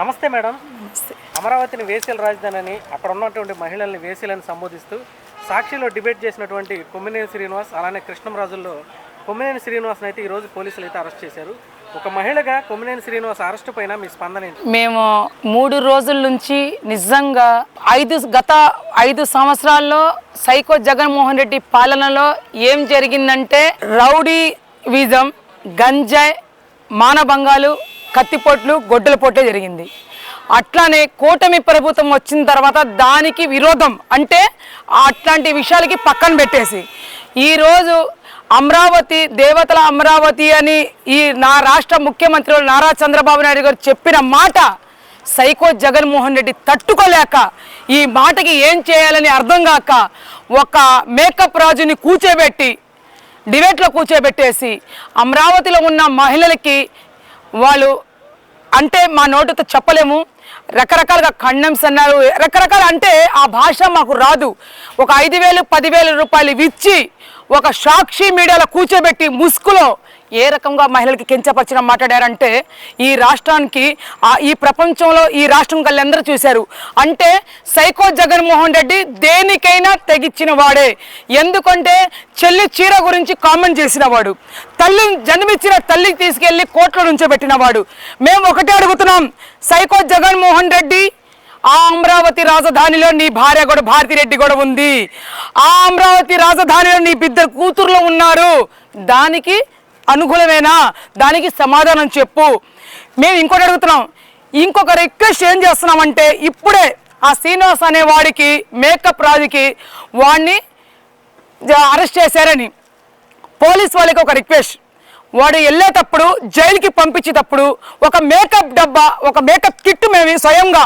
నమస్తే మేడం. అమరావతిని వేసీల రాజధాని అని అక్కడ ఉన్నటువంటి మహిళల్ని వేసీలని సంబోధిస్తూ సాక్షిలో డిబేట్ చేసినటువంటి కొమ్మినేని శ్రీనివాస్ అలానే కృష్ణంరాజుల్లో కొమ్మినేని శ్రీనివాస్ని అయితే ఈరోజు పోలీసులు అయితే అరెస్ట్ చేశారు. ఒక మహిళగా కొమ్మినేని శ్రీనివాస్ అరెస్ట్ పైన మీ స్పందన మేము మూడు రోజుల నుంచి నిజంగా ఐదు గత ఐదు సంవత్సరాల్లో సైకో జగన్మోహన్ రెడ్డి పాలనలో ఏం జరిగిందంటే రౌడీ వీజం గంజాయ్ మానభంగాలు కత్తిపోట్లు గొడ్డల పోటే జరిగింది. అట్లానే కూటమి ప్రభుత్వం వచ్చిన తర్వాత దానికి విరోధం అంటే అట్లాంటి విషయాలకి పక్కన పెట్టేసి ఈరోజు అమరావతి దేవతల అమరావతి అని ఈ నా రాష్ట్ర ముఖ్యమంత్రి నారా చంద్రబాబు నాయుడు గారు చెప్పిన మాట సైకో జగన్మోహన్ రెడ్డి తట్టుకోలేక ఈ మాటకి ఏం చేయాలని అర్థం కాక ఒక మేకప్ రాజుని కూర్చోబెట్టి డిబేట్లో కూర్చోబెట్టేసి అమరావతిలో ఉన్న మహిళలకి వాళ్ళు అంటే మా నోటితో చెప్పలేము. రకరకాలుగా కండమ్స్ అన్నారు. రకరకాల అంటే ఆ భాష మాకు రాదు. ఒక ఐదు వేలు పదివేల రూపాయలు ఇచ్చి ఒక సాక్షి మీడియాలో కూర్చోబెట్టి ముసుగులో ఏ రకంగా మహిళలకి కించపరిచిన మాట్లాడారంటే ఈ రాష్ట్రానికి ఈ ప్రపంచంలో ఈ రాష్ట్రం కళ్ళందరూ చూశారు. అంటే సైకో జగన్మోహన్ రెడ్డి దేనికైనా తెగిచ్చిన వాడే. ఎందుకంటే చెల్లి చీర గురించి కామెంట్ చేసిన వాడు. తల్లి జన్మిచ్చిన తల్లికి తీసుకెళ్ళి కోట్లో నుంచోబెట్టిన వాడు. మేము ఒకటే అడుగుతున్నాం సైకో జగన్మోహన్ రెడ్డి ఆ అమరావతి రాజధానిలో నీ భార్య కూడా భారతిరెడ్డి కూడా ఉంది. ఆ అమరావతి రాజధానిలో నీ బిద్దరు కూతుర్లు ఉన్నారు. దానికి అనుకూలమేనా? దానికి సమాధానం చెప్పు. మేము ఇంకోటి అడుగుతున్నాం. ఇంకొక రిక్వెస్ట్ ఏం చేస్తున్నామంటే ఇప్పుడే ఆ శ్రీనివాస్ అనే వాడికి మేకప్ రాజుకి వాడిని అరెస్ట్ చేశారని. పోలీస్ వాళ్ళకి ఒక రిక్వెస్ట్. వాడు వెళ్ళేటప్పుడు జైలుకి పంపించేటప్పుడు ఒక మేకప్ డబ్బా ఒక మేకప్ కిట్ మేము స్వయంగా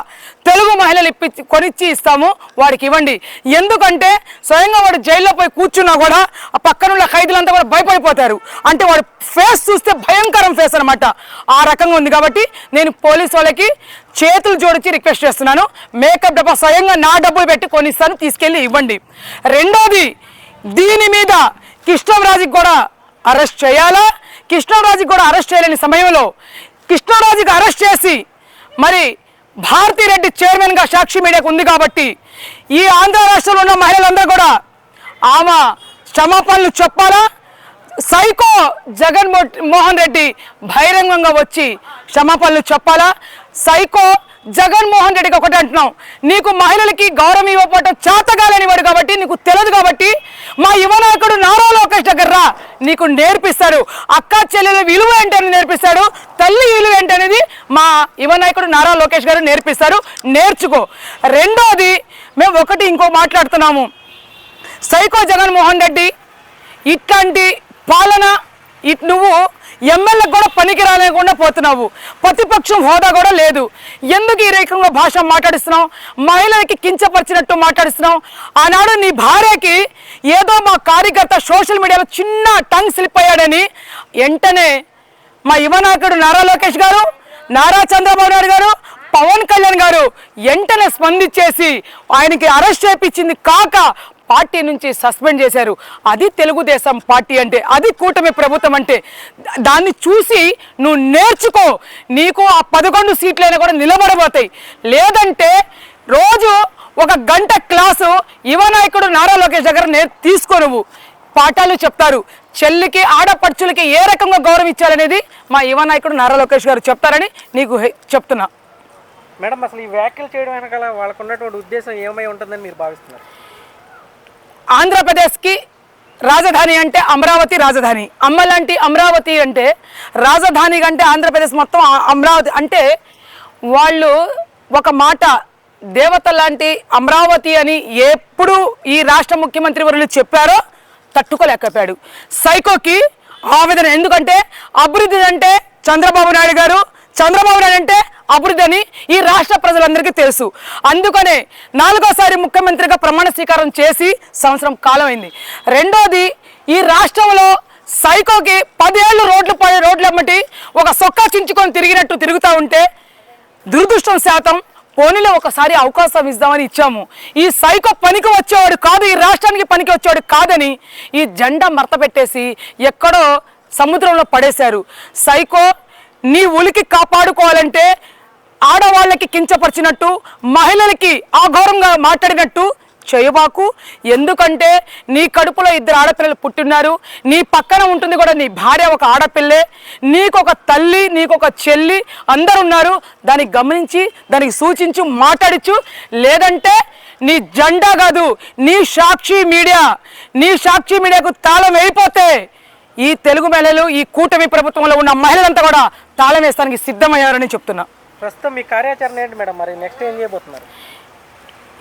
తెలుగు మహిళలు ఇప్పి కొనిచ్చి ఇస్తాము వాడికి ఇవ్వండి. ఎందుకంటే స్వయంగా వాడు జైల్లో పోయి కూర్చున్నా కూడా ఆ పక్కనున్న ఖైదీలంతా కూడా భయపడిపోతారు. అంటే వాడు ఫేస్ చూస్తే భయంకరం ఫేస్ అనమాట ఆ రకంగా ఉంది కాబట్టి నేను పోలీస్ వాళ్ళకి చేతులు జోడించి రిక్వెస్ట్ చేస్తున్నాను. మేకప్ డబ్బా స్వయంగా నా డబ్బులు పెట్టి కొనిస్తాను తీసుకెళ్ళి ఇవ్వండి. రెండోది దీని మీద కృష్ణరాజుకి కూడా అరెస్ట్ చేయాలా? కృష్ణరాజుకి కూడా అరెస్ట్ చేయలేని సమయంలో కృష్ణరాజుకి అరెస్ట్ చేసి మరి భారతిరెడ్డి చైర్మన్గా సాక్షి మీడియాకు ఉంది కాబట్టి ఈ ఆంధ్ర రాష్ట్రంలో ఉన్న మహిళలందరూ కూడా ఆమె క్షమాపణలు చెప్పాలా? సైకో జగన్ మోహన్ రెడ్డి బహిరంగంగా వచ్చి క్షమాపణలు చెప్పాలా? సైకో జగన్మోహన్ రెడ్డికి ఒకటి అంటున్నాం. నీకు మహిళలకి గౌరవం ఇవ్వకపోవటం చేతగాలని వాడు కాబట్టి నీకు తెలియదు కాబట్టి మా యువనాయకుడు నారా లోకేష్ దగ్గర రా. నీకు నేర్పిస్తాడు. అక్క చెల్లెల విలువ ఏంటని నేర్పిస్తాడు. తల్లి విలువ ఏంటనేది మా యువనాయకుడు నారా లోకేష్ గారు నేర్పిస్తారు. నేర్చుకో. రెండోది మేము ఒకటి ఇంకో మాట్లాడుతున్నాము. సైకో జగన్మోహన్ రెడ్డి ఇట్లాంటి పాలన ఇట్ నువ్వు ఎమ్మెల్యే కూడా పనికి రాలేకుండా పోతున్నావు. ప్రతిపక్షం హోదా కూడా లేదు. ఎందుకు ఈ రకంగా భాష మాట్లాడిస్తున్నావు? మహిళలకి కించపరిచినట్టు మాట్లాడిస్తున్నావు. ఆనాడు నీ భార్యకి ఏదో మా కార్యకర్త సోషల్ మీడియాలో చిన్న టంగ్ స్లిప్ అయ్యాడని వెంటనే మా యువనాయకుడు నారా లోకేష్ గారు నారా చంద్రబాబు నాయుడు గారు పవన్ కళ్యాణ్ గారు వెంటనే స్పందించేసి ఆయనకి అరెస్ట్ చేపించింది కాక పార్టీ నుంచి సస్పెండ్ చేశారు. అది తెలుగుదేశం పార్టీ అంటే అది కూటమి ప్రభుత్వం అంటే. దాన్ని చూసి నువ్వు నేర్చుకో. నీకు ఆ పదకొండు సీట్లైనా కూడా నిలబడబోతాయి. లేదంటే రోజు ఒక గంట క్లాసు యువ నాయకుడు నారా లోకేష్ దగ్గర నే తీసుకోనువు పాఠాలు చెప్తారు. చెల్లికి ఆడపడుచులకి ఏ రకంగా గౌరవం ఇచ్చారనేది మా యువ నాయకుడు నారా లోకేష్ గారు చెప్తారని నీకు చెప్తున్నా. మేడం అసలు ఈ వ్యాఖ్యలు చేయడం వెనకాల వాళ్ళకు ఉన్నటువంటి ఉద్దేశం ఏమై ఉంటుందని మీరు భావిస్తున్నారు? ఆంధ్రప్రదేశ్కి రాజధాని అంటే అమరావతి రాజధాని. అమ్మ లాంటి అమరావతి అంటే రాజధాని కంటే ఆంధ్రప్రదేశ్ మొత్తం అమరావతి అంటే వాళ్ళు ఒక మాట దేవత లాంటి అమరావతి అని ఎప్పుడు ఈ రాష్ట్ర ముఖ్యమంత్రి వర్యులు చెప్పారో తట్టుకోలేకపోయాడు. సైకోకి ఆవేదన ఎందుకంటే అభివృద్ధి అంటే చంద్రబాబు నాయుడు గారు చంద్రబాబు నాయుడు అంటే అభివృద్ధి అని ఈ రాష్ట్ర ప్రజలందరికీ తెలుసు. అందుకనే నాలుగోసారి ముఖ్యమంత్రిగా ప్రమాణ స్వీకారం చేసి సంవత్సరం కాలమైంది. రెండోది ఈ రాష్ట్రంలో సైకోకి పదేళ్ళు రోడ్లు పడే రోడ్లు అమ్మటి ఒక సొక్కా చించుకొని తిరిగినట్టు తిరుగుతూ ఉంటే దురదృష్టం శాతం పోనీలో ఒకసారి అవకాశం ఇద్దామని ఇచ్చాము. ఈ సైకో పనికి వచ్చేవాడు కాదు ఈ రాష్ట్రానికి పనికి వచ్చేవాడు కాదని ఈ జెండా మరత పెట్టేసి ఎక్కడో సముద్రంలో పడేశారు. సైకో నీ ఉలికి కాపాడుకోవాలంటే ఆడవాళ్ళకి కించపరిచినట్టు మహిళలకి అఘోరంగా మాట్లాడినట్టు చేయబాకు ఎందుకంటే నీ కడుపులో ఇద్దరు ఆడపిల్లలు పుట్టినారు నీ పక్కన ఉంటుంది కూడా నీ భార్య ఒక ఆడపిల్లే నీకు ఒక తల్లి నీకు ఒక చెల్లి అందరు ఉన్నారు దానికి గమనించి దానికి సూచించు మాట్లాడించు లేదంటే నీ జెండా కాదు నీ సాక్షి మీడియా నీ సాక్షి మీడియాకు తాళం అయిపోతే ఈ తెలుగు మహిళలు ఈ కూటమి ప్రభుత్వంలో ఉన్న మహిళలంతా కూడా తాళం వేస్తానికి సిద్ధమయ్యారని చెప్తున్నా. ప్రస్తుతం మీ కార్యాచరణ ఏంటి మేడం? మరి నెక్స్ట్ ఏం చేయబోతున్నారు?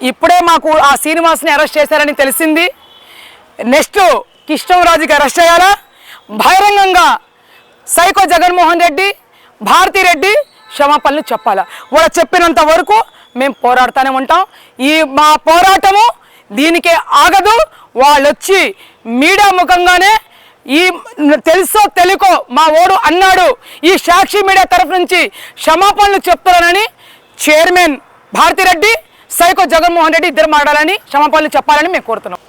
ఇప్పుడే మాకు ఆ శ్రీనివాస్ని అరెస్ట్ చేశారని తెలిసింది. నెక్స్ట్ కృష్ణరాజుకి అరెస్ట్ చేయాలా? బహిరంగంగా సైకో జగన్మోహన్ రెడ్డి భారతిరెడ్డి క్షమాపణలు చెప్పాలా? వాళ్ళు చెప్పినంత వరకు మేము పోరాడుతూనే ఉంటాం. ఈ మా పోరాటము దీనికే ఆగదు. వాళ్ళు వచ్చి మీడియా ముఖంగానే ఈ తెలుసో తెలియకో మా ఓడు అన్నాడు. ఈ సాక్షి మీడియా తరఫు నుంచి క్షమాపణలు చెప్తున్నానని చైర్మన్ భారతిరెడ్డి సైకో జగన్మోహన్ రెడ్డి ఇద్దరు మాట్లాడాలని క్షమాపణలు చెప్పాలని మేము కోరుతున్నాం.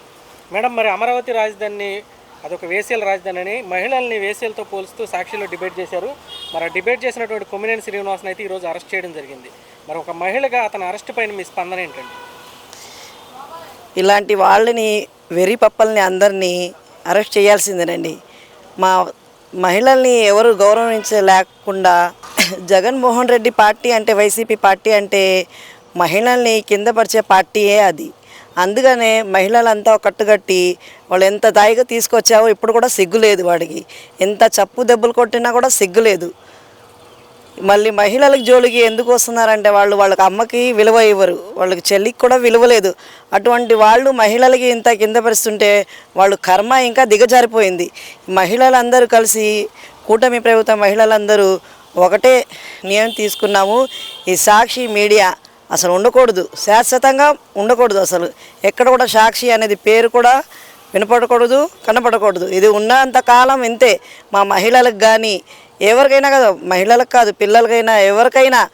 మేడం మరి అమరావతి రాజధానిని అదొక వేసేల రాజధాని అని మహిళల్ని వేసేలతో పోలుస్తూ సాక్షిలో డిబేట్ చేశారు. మరి ఆ డిబేట్ చేసినటువంటి కొమ్మినేని శ్రీనివాసన్ అయితే ఈరోజు అరెస్ట్ చేయడం జరిగింది. మరి ఒక మహిళగా అతని అరెస్ట్ పైన మీ స్పందన ఏంటండి? ఇలాంటి వాళ్ళని వెర్రి పప్పల్ని అందరినీ అరెస్ట్ చేయాల్సిందేనండి. మా మహిళల్ని ఎవరు గౌరవించలేకుండా జగన్మోహన్ రెడ్డి పార్టీ అంటే వైసీపీ పార్టీ అంటే మహిళల్ని కిందపరిచే పార్టీయే అది. అందుకనే మహిళలంతా కట్టుకట్టి వాళ్ళు ఎంత దాయిగా తీసుకొచ్చావో ఇప్పుడు కూడా సిగ్గు లేదు వాడికి. ఎంత చప్పు దెబ్బలు కొట్టినా కూడా సిగ్గు లేదు మళ్ళీ మహిళలకు జోలికి ఎందుకు వస్తున్నారంటే వాళ్ళు వాళ్ళకి అమ్మకి విలువ ఇవ్వరు. వాళ్ళకి చెల్లికి కూడా విలువ లేదు. అటువంటి వాళ్ళు మహిళలకి ఇంత కింద పరిస్తుంటే వాళ్ళు కర్మ ఇంకా దిగజారిపోయింది. మహిళలందరూ కలిసి కూటమి ప్రభుత్వ మహిళలందరూ ఒకటే నియమం తీసుకున్నాము. ఈ సాక్షి మీడియా అసలు ఉండకూడదు. శాశ్వతంగా ఉండకూడదు అసలు. ఎక్కడ కూడా సాక్షి అనేది పేరు కూడా వినపడకూడదు కనపడకూడదు. ఇది ఉన్నంత కాలం ఇంతే. మా మహిళలకు కానీ ఎవరికైనా కాదు మహిళలకు కాదు పిల్లలకైనా ఎవరికైనా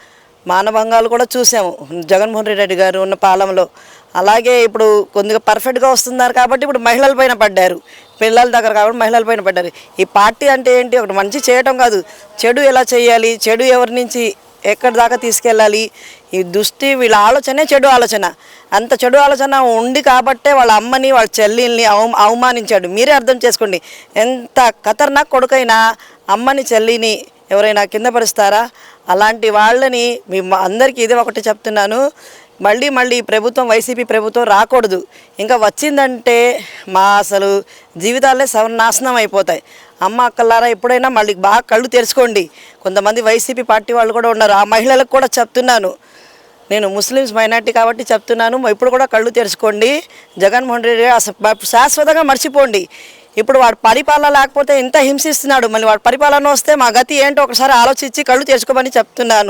మానభంగాలు కూడా చూసాము. జగన్మోహన్ రెడ్డి గారు ఉన్న పాలనలో. అలాగే ఇప్పుడు కొద్దిగా పర్ఫెక్ట్గా వస్తున్నారు కాబట్టి ఇప్పుడు మహిళల పైన పడ్డారు. పిల్లల దగ్గర కాబట్టి మహిళల పైన పడ్డారు. ఈ పార్టీ అంటే ఏంటి? ఒకటి మంచి చేయటం కాదు. చెడు ఎలా చేయాలి? చెడు ఎవరి నుంచి ఎక్కడి దాకా తీసుకెళ్ళాలి? ఈ దృష్టి వీళ్ళ ఆలోచనే చెడు ఆలోచన. అంత చెడు ఆలోచన ఉంది కాబట్టే వాళ్ళ అమ్మని వాళ్ళ చెల్లిని అవ అవమానించాడు. మీరే అర్థం చేసుకోండి. ఎంత ఖతర్నాక్ కొడుకైనా అమ్మని చెల్లిని ఎవరైనా కింద పరుస్తారా? అలాంటి వాళ్ళని మీ అందరికీ ఇదే ఒకటి చెప్తున్నాను. మళ్ళీ మళ్ళీ ప్రభుత్వం వైసీపీ ప్రభుత్వం రాకూడదు. ఇంకా వచ్చిందంటే మా అసలు జీవితాలే సర్వనాశనం అయిపోతాయి. అమ్మ అక్కలారా ఎప్పుడైనా మళ్ళీ బాగా కళ్ళు తెరుచుకోండి. కొంతమంది వైసీపీ పార్టీ వాళ్ళు కూడా ఉన్నారు. ఆ మహిళలకు కూడా చెప్తున్నాను. నేను ముస్లిమ్స్ మైనార్టీ కాబట్టి చెప్తున్నాను. ఇప్పుడు కూడా కళ్ళు తెరుచుకోండి. జగన్మోహన్ రెడ్డి గారు అసలు శాశ్వతంగా మర్చిపోండి. ఇప్పుడు వాడు పరిపాలన లేకపోతే ఇంత హింసిస్తున్నాడు. మళ్ళీ వాడు పరిపాలన వస్తే మా గతి ఏంటో ఒకసారి ఆలోచించి కళ్ళు తెరుచుకోమని చెప్తున్నాను.